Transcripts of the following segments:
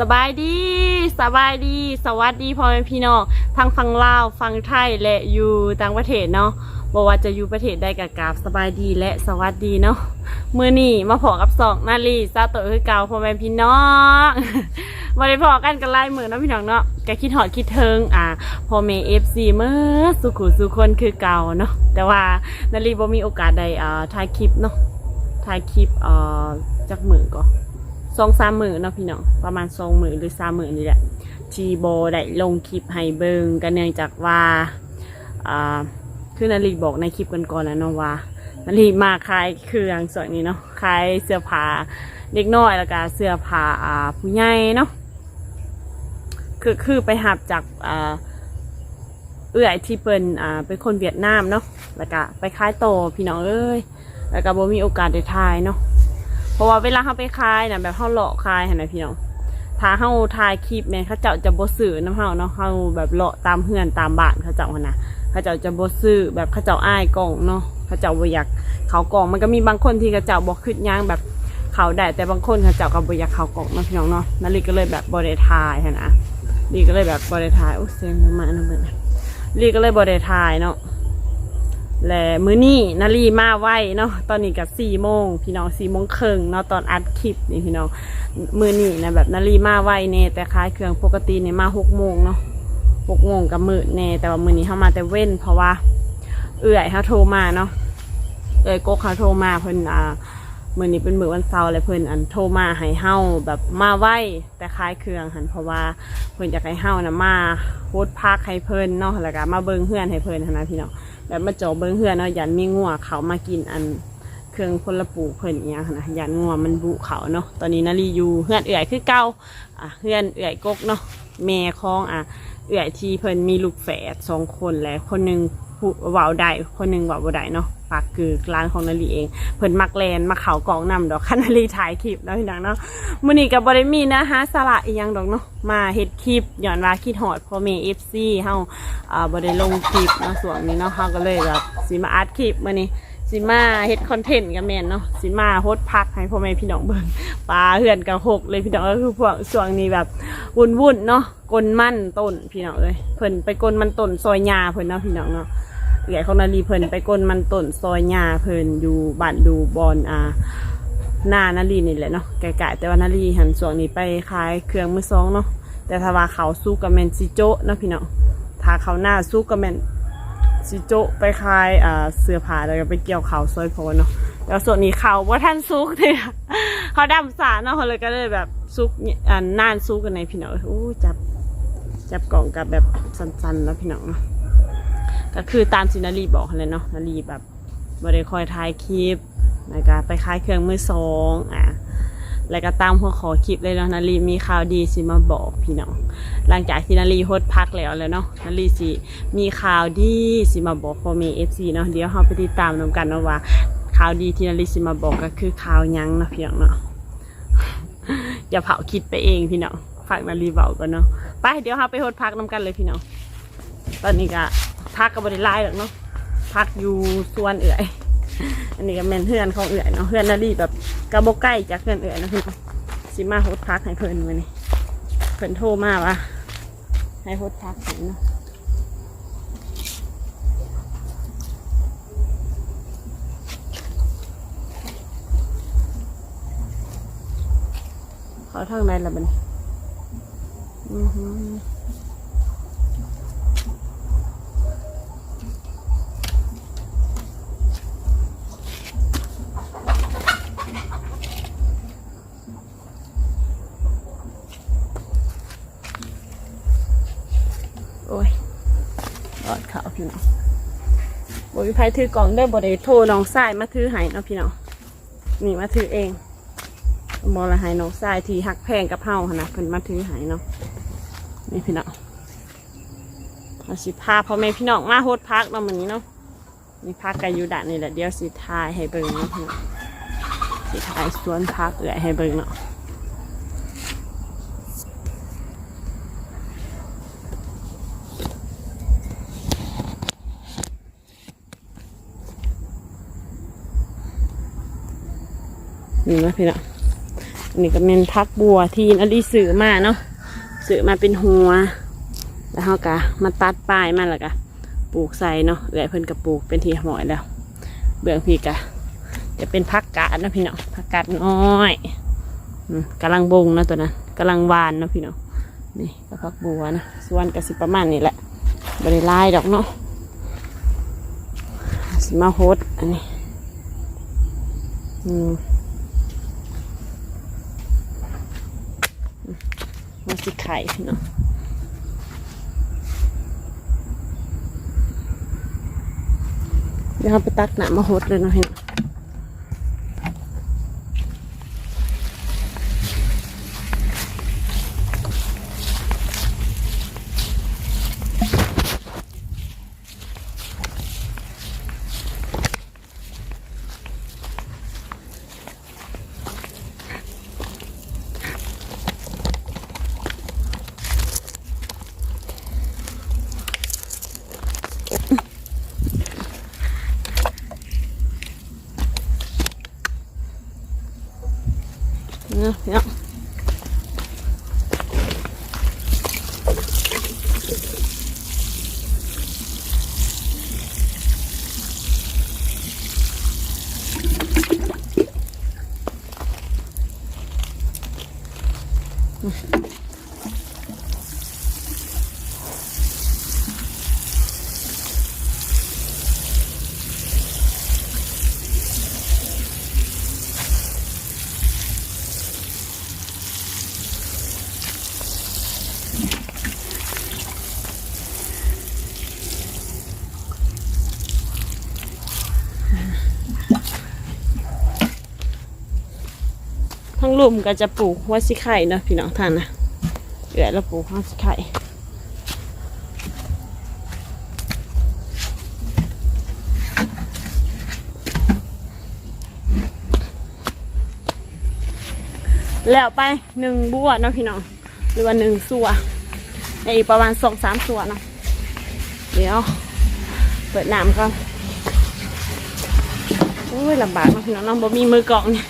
สบายดีสบายดี สวัสดีพ่อแม่พี่น้องทั้งฟังลาวฟังไทยและอยู่ต่างประเทศเนาะบอกว่าจะอยู่ประเทศใดกับกราบสบายดีและสวัสดีเนาะมือนี่มาพอกับสองนาลีซาโตะคือเก่าพ่อแม่พี่น้องมาได้พอกันกันไล่มือเนาะพี่น้องเนาะแกคิดหอดคิดเทิงอ่าพ่อแม่เอฟซีเมื่อสุขุสุคนคือเก่าเนาะแต่ว่านาลีบ่มีโอกาสใดอ่าถ่ายคลิปเนาะถ่ายคลิปอ่าจากมือก่อน สองสามหมื่นเนาะพี่น้องประมาณสองหมื่นหรือสามหมื่นนี่แหละทีโบได้ลงคลิปให้เบิงกันเนื่องจากว่าอ่าคือนาลีบอกในคลิปกันก่อนแล้วเนาะว่านาลีมาขายเครื่องส่วนนี้เนาะขายเสื้อผ้าเด็กน้อยแล้วก็เสื้อผ้าอ่าผู้ใหญ่เนาะคือคือไปหับจากอ่าเอื้อยที่เป็นอ่าเป็นคนเวียดนามเนาะแล้วก็ไปขายโตพี่น้องเอ้ยแล้วก็บ่มีโอกาสได้ถ่ายเนาะ ราะว่าเวลาเขาไปคายนะแบบเขาหลอกคายเห็นไหมพี่น้องถ้าเขาถ่ายคลิปเนี่ยเขาเจ้าจะบดสื่อน้ำเขาเนาะเขาแบบเลาะตามเพื่อนตามบ้านเขาเจ้านนะเขาเจ้าจะบดสื่อแบบเขาเจ้าอ้ายกล่องเนาะเขาเจ้าบอยากเขากล่องมันก็มีบางคนที่เขาเจ้าบอกขึ้นย่างแบบเขาได้แต่บางคนเขาเจ้าก็บ่อยากเขากล่องเนาะพี่น้องเนาะนั่นลีก็เลยแบบบริทายเหั้นนะลีก็เลยแบบบริทายโอ้เสียงมันมาอันนั้นเบิ่งนลีก็เลยบริทายเนาะ และมื้อนี้นาลีมาไวเนาะตอนนี้กับสี่โมงพี่น้องสี่โมงครึ่งเนาะตอนอัดคลิปนี่พี่น้องมื้อนี้นะแบบนาลีมาไวเน่แต่ขายเครื่องปกติเนี่ยมาหกโมงเนาะหกโมงกับมื้อเน่แต่ว่ามื้อนี้เข้ามาแต่เว้นเพราะว่า เอื่อยเขาโทรมาเนาะเอื่อยกกเขาโทรมาเพิ่นอ่ามื้อนี้เป็นมื้อวันเสาร์เลยเพิ่นอันโทรมาให้เฮาแบบมาไวแต่ขายเครื่องหันเพราะว่าเพิ่นอยากให้เฮานะมาโพสพักให้เพิ่นเนาะแล้วก็มาเบิ่งเฮือนให้เพิ่นนะพี่น้อง แบบมาจอเบิ้งเหือนเนาะยันมีงัวเขามากินอันเครื่องพลปูเพิ่นอหย่างหั้นนะยันงัวมันบุเขาเนาะตอนนี้นาลีอยู่เฮือนเอื่อยคือเก่าอะเฮือนเอื่อยกกเนาะแม่คลองอะเอื่อยที่เพิ่นมีลูกแฝดสองคนและคนหนึ่ง พูดเว้าได้คนหนึ่งเว้าบ่ได้เนาะปากคือร้านของนาลีเอง เพิ่นมักแลนมาเขากองนำดอกคันนาลีถ่ายคลิปแล้วพี่น้องเนาะมื้อนี้ก็บ่ได้มีนะฮะสาระอีหยังดอกเนาะมาเฮ็ดคลิปย้อนว่าคิดฮอดพ่อแม่ FC เฮาอ่าบ่ได้ลงคลิปเนาะส่วนนี้เนาะเขาก็เลยแบบสิมาอัดคลิปมานี่สิมาเฮ็ดคอนเทนต์กับแม่นเนาะสิมาโฮสต์พักให้พ่อแม่พี่น้องเบิ่งปลาเหือนกับหกเลยพี่น้องก็คือพวกช่วงนี้แบบวุ่นวุ่นๆเนาะกลมั่นต้นพี่น้องเลยเพิ่นไปกลมันต้นซอยยาเพิ่นเนาะพี่น้องเนาะ ใหญ่ของนาลีเพิ่นไปกลมันต้นซอยยาเพิ่นอยู่บ้านดูบอนอ่าหน้านาลีนี่แหละเนาะไกลๆแต่ว่านาลีหันส่วนนี้ไปขายเครื่องมือสองเนาะแต่ถ้าว่าเขาสู้กับแมนซิโจเนาะพี่เน้องถ้าเขาหน้าสู้กับแมนซิโจไปคลายอ่าเสื้อผ้าแล้วก็ไปเกี่ยวเขาซอยโพนเนาะแล้วส่วนนี้เขาว่าท่านซุกเนี่ยเขาดำสาเนาะเขาเลยก็เลยแบบซุกอ่านานซุกกันในพี่เน้องอู้จับจับกล่องกับแบบสันๆแล้วพี่เนาะ ก็คือตามสินารีบอกเลยเนาะนารีแบบบริคอยถ่ายคลิปแล้วก็ไปขายเครื่องมือสองอะแล้วก็ตามหัวขอคลิปเลยเนาะนาลีมีข่าวดีสิมาบอกพี่น้อง หลังจากที่นาลีโฮดพักแล้วแล้วเนาะนาลีสิมีข่าวดีสิมาบอกพ่อเมย์เอฟซีเนาะเดี๋ยวเราไปติดตามนำกันเนาะว่าข่าวดีที่นาลีสิมาบอกก็คือข่าวยังเนาะพี่น้องเนาะอย่าเผาคิดไปเองพี่น้องฝากนาลีเบาก่อนเนาะไปเดี๋ยวเราไปโฮดพักนำกันเลยพี่น้องตอนนี้ก็ พักกับบริไลหรอกเนาะพักอยู่ส่วนเอื่อย อันนี้ก็แม่นเพื่อนของเอื่อยเนาะเพื่อนนาลีแบบกระโบใกล้จากเพื่อนเอื่อยนะพี่สิมาโฮดพักให้เพื่อนมานี่เพื่อนโทรมาว่าให้โฮดพักให้เนาะเขาทางไหนละบันอือหือโอ้ยรอดข่าว พี่น้องบริภัยถือกล่องเด้บริโทรน้องสายมาถือให้เนาะพี่น้องนี่มาถือเองบอละให้น้องสายที่หักแพงกับเฮาหนนะเพิ่นมาถือให้เนาะนี่พี่น้องเอาสิพาพ่อแม่พี่น้องมาโฮดพักเนาะมื้อนี้เนาะนี่พักกันอยู่ด่านนี่แหละเดี๋ยวสิทายให้เบิ่งเนาะพี่น้องสิทายสวนพักเอื่อยให้เบิ่งเนาะ นี่นะพี่น้องนี่ก็เป็นพักบัวที่นลีสื่อมาเนาะสื่อมาเป็นหัว แล้วเขาก็มาตัดปลายมาแล้วก็ปลูกใส่เนาะเอื้อยเพิ่นก็ปลูกเป็นทีหอยแล้ว เบื้องพี่ก็จะเป็นพักกาดนะพี่น้องพักกาดน้อยอืมกำลังบงนะตัวนั้นกำลังวานนะพี่น้องนี่ก็พักบัวนะส่วนก็สิประมาณนี้แหละบริลายดอกเนาะสิมาโฮดอันนี้อืม มาสิไข่พี่น้องเดี๋ยวเราไปตักหนามาหดเลยเนาะเห็น เนาะเนาะทั้งลุมก็จะปลูกหัวสิไข่เนาะพี่น้องท่านนะเดี๋ยวเราปลูกหัวสิไข่แล้วไปหนึ่งบัวเนาะพี่น้องหรือว่าหนึ่งสัวในอีกประมาณสองสามสัวเนาะเดี๋ยว เปิดน้ำก่อนโอ้ยลำบากเนาะพี่น้องน้องบ่มีมือกล่องเนี่ย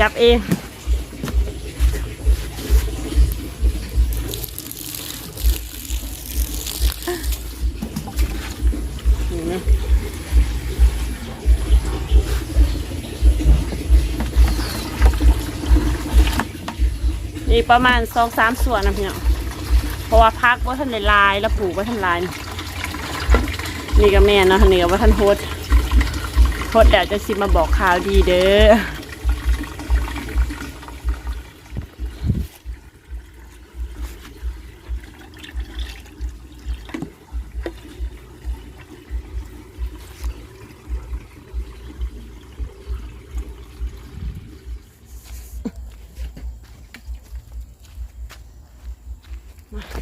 จับเองนี่ประมาณสองสามส่วนนะพี่น้องเพราะว่าพักว่าท่านลายแล้วปลูกว่าท่านลายนี่ก็แม่เนาะนี่ก็ว่าท่านโฮดโฮดเดี๋ยวจะสิมาบอกข่าวดีเด้อ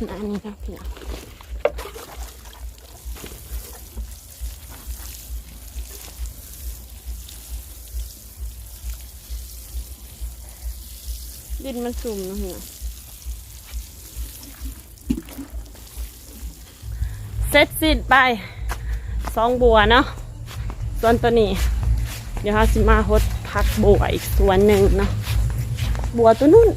หน้านี้ครับพี่น้องดินมันสุ่มนะพี่น้องเสร็จสิ้นไปสองบัวเนาะส่วนตัวนี้ เดี๋ยวเราสิมาหดพักบัวอีกส่วนหนึ่งเนาะบัวตัวนู้น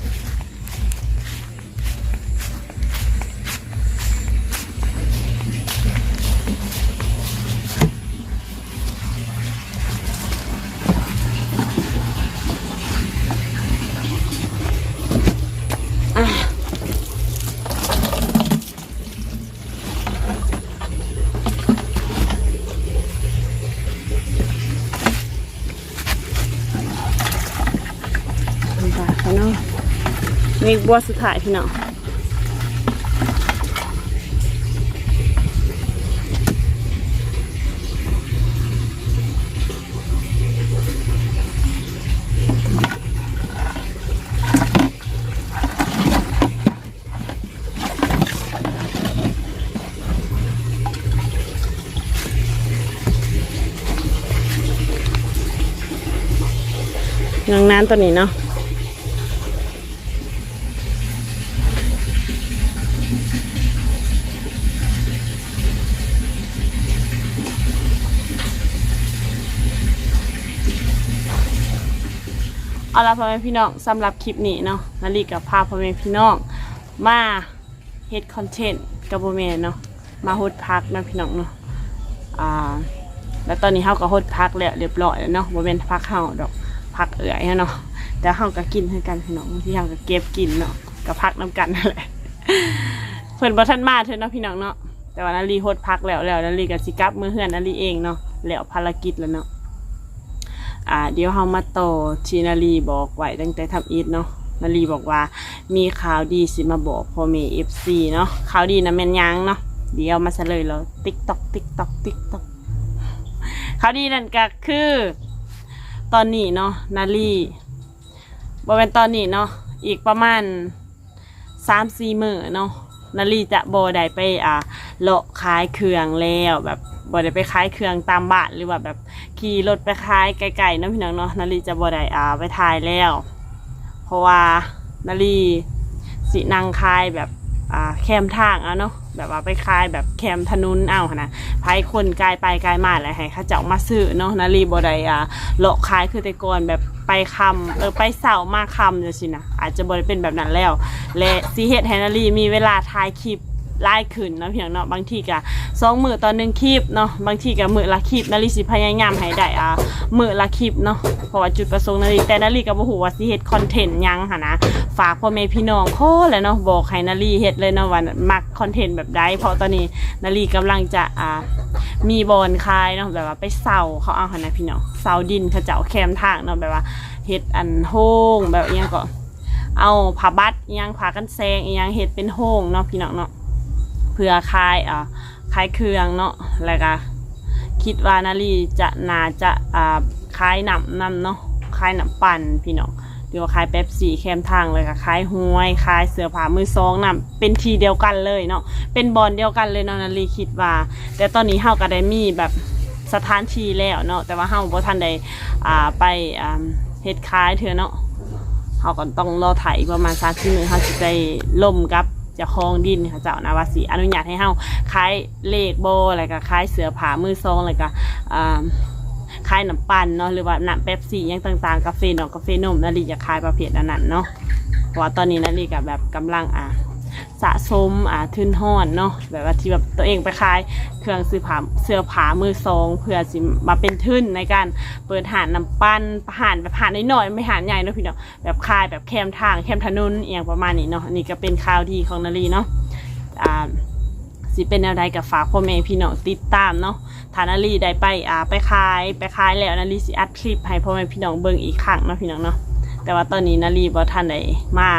บัวสุดท้ายพี่น้องน้องน้ำตัวนี้เนาะ เอาละพ่อแม่พี่น้องสำหรับคลิปนี้เนาะนาลีกับพาพ่อแม่พี่น้อง มาเฮ็ดคอนเทนต์กับโบแม่เนาะมาฮดพักนะพี่น้องเนาะอ่าแล้วตอนนี้เฮาก็ฮดพักแล้วเรียบร้อยแล้วเนาะบ่แม่นพักเฮาดอกพักเอื่อยเนาะแต่เฮาก็กินให้กันพี่น้องที่เฮาก็เก็บกินเนาะก็พักนํกันนั่นแหละเพิ่นบ่ทันมาเถอะเนาะพี่น้องเนาะแต่ว่านาลีฮดพักแล้วแล้วนาลีก็สิกลับมือเฮือนนาลีเองเนาะแล้วภารกิจแล้วเนาะ อ่าเดี๋ยวเฮามาต่อที่นาลีบอกไว้ตั้งแต่ทำอีทเนาะนาลีบอกว่ามีข่าวดีสิมาบอกพ่อแม่เอฟซีเนาะข่าวดีนะแม่นยังเนาะเดี๋ยวมาเฉลยแล้วติ๊กตอกติ๊กตอกติ๊กตอกข่าวดีนั่นก็คือ ตอนนี้เนาะนาลีบริเวณตอนนี้เนาะอีกประมาณสามสี่มือเนาะนาลีจะโบได้ไปอ่าเลาะขายเครื่องแล้วแบบ บได้ไปขายเครื่องตามบ้านหรือว่าแบบขี่รถไปขายไกลๆเนาะพี่น้องเนาะนาลีจะบ่ได้อ่าไปถ่ายแล้ว เพราะว่านาลีสินางคายแบบอ่าแคมทางเอาเนาะแบบว่าไปคายแบบแคมถนนเอาหั่นนะพายคนกายไปกายมาอะไรให้เขาเจ้ามาซื้อเนาะนาลีบ่ได้อ่าเลาะขายคือแต่ก่อนแบบไปคำเออไปเสามาคำจังซี่นะอาจจะบ่ได้เป็นแบบนั้นแล้ว และสิเฮดให้นาลีมีเวลาถ่ายคลิป ไล่ขึ้นเนาะพี่น้องเนาะบางทีก็สองมือตอนหนึ่งคลิปเนาะบางทีก็มือละคลิปนาลีสิพยายามให้ได้อ่ามือละคลิปเนาะเพราะว่าจุดประสงค์นาลีแต่นาลีก็บ่ฮู้ว่าสิเฮ็ดคอนเทนต์หยังหั่นนะฝากพ่อแม่พี่น้องโคแหล้วเนาะบอกให้นาลีเฮ็ดเลยเนาะว่ามักคอนเทนต์แบบใดเพราะตอนนี้นาลีกำลังจะอ่ามีบอลคายเนาะแบบว่าไปเสาเขาเอาหั่นนะพี่น้องเสาดินเขาเจ้าแคมทางเนาะแบบว่าเฮ็ดอันโฮงแบบอิหยังก็เอาผ้าบัดอิหยังผ้ากันแซงอิหยังเฮ็ดเป็นโฮงเนาะพี่น้องเนาะ เพื่อคลายอ่าคลายเครื่องเนาะแล้วก็คิดว่านาลีจะนาจะอ่าคลายหนำนำเนาะคลายหนำปั่นพี่น้องหรือว่าคลายเป๊ปซี่แคมทางเลยก็คลายห้วยคลายเสือผ้ามือซองนำเป็นทีเดียวกันเลยเนาะเป็นบอลเดียวกันเลยเนาะนาลีคิดว่า แต่ตอนนี้เฮาก็ได้มีแบบสถานที่แล้วเนาะแต่ว่าเฮาบ่ทันได้อ่าไปอ่าเฮ็ดคลายเถอเนาะเขาก็ต้องรอถ่ายอีกประมาณสามสี่มือเขาจะได้ล่มกับ จะคลองดินค่ะเจ้านะว่าสีอนุญาตให้เฮาขายเลขโบอะไรก็ขายเสือผามือซองอะไรก็อ่าขายน้ำปั่นเนาะหรือว่าน้ำเป๊ปซี่ยังต่างๆ กาแฟเนาะกาแฟนมนาลีจะขายประเภทอันนั้นเนาะเพราะว่าตอนนี้นาลีกับแบบกำลังอะ สะสมอ่าทุนห้อนเนาะแบบว่าที่แบบตัวเองไปขายเครื่องซื้อผ้าเสื้อผ้ามือซองเพื่อสิมาเป็นทุนในการเปิดหานน้ำปั้นหานแบบหานน้อยๆไม่หานใหญ่เนาะพี่เนาะแบบคายแบบแคมทางแคมถนนอย่างประมาณนี้เนาะนี่ก็เป็นข่าวดีของนาลีเนาะอ่าสิเป็นอะไรกับฝากพ่อแม่พี่น้องติดตามเนาะถ้านาลีได้ไปอ่าไปขายไปขายแล้วนาลีสิอัดคลิปให้พ่อแม่พี่น้องเบิ่งอีกครั้งเนาะพี่น้องเนาะแต่ว่าตอนนี้นาลีบ่ทันได้มา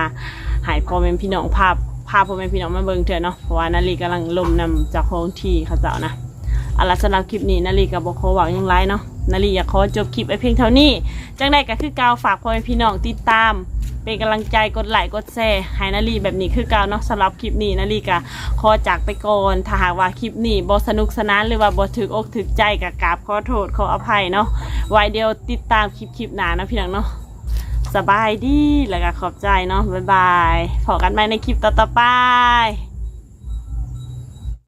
ให้พ่อแม่พี่น้องภาพ พาพ่อแม่พี่น้องมาเบิ่งเถอะเนาะเพราะว่านาลีกำลังลมนำจากของที่เขาเจ้านะเอาละสำหรับคลิปนี้นาลีกับบโคหวังยังไรเนาะนาลีอยากขอจบคลิปไว้เพียงเท่านี้จังใดก็คือเกาวฝากพ่อแม่พี่น้องติดตาม เป็นกำลังใจกดไลค์กดแชร์ให้นาลีแบบนี้คือเกาวเนาะสำหรับคลิปนี้นาลีก็ขอจากไปก่อนถ้าหากว่าคลิปนี้บสนุกสนานหรือว่าบถึกอกถึกใจกับกราบขอโทษขออภัยเนาะไว้เดียวติดตามคลิปคลิปหนานะพี่น้องเนาะ สบายดีแล้วก็ขอบใจเนาะบ๊ายบายพอกันใหม่ในคลิปต่อๆไป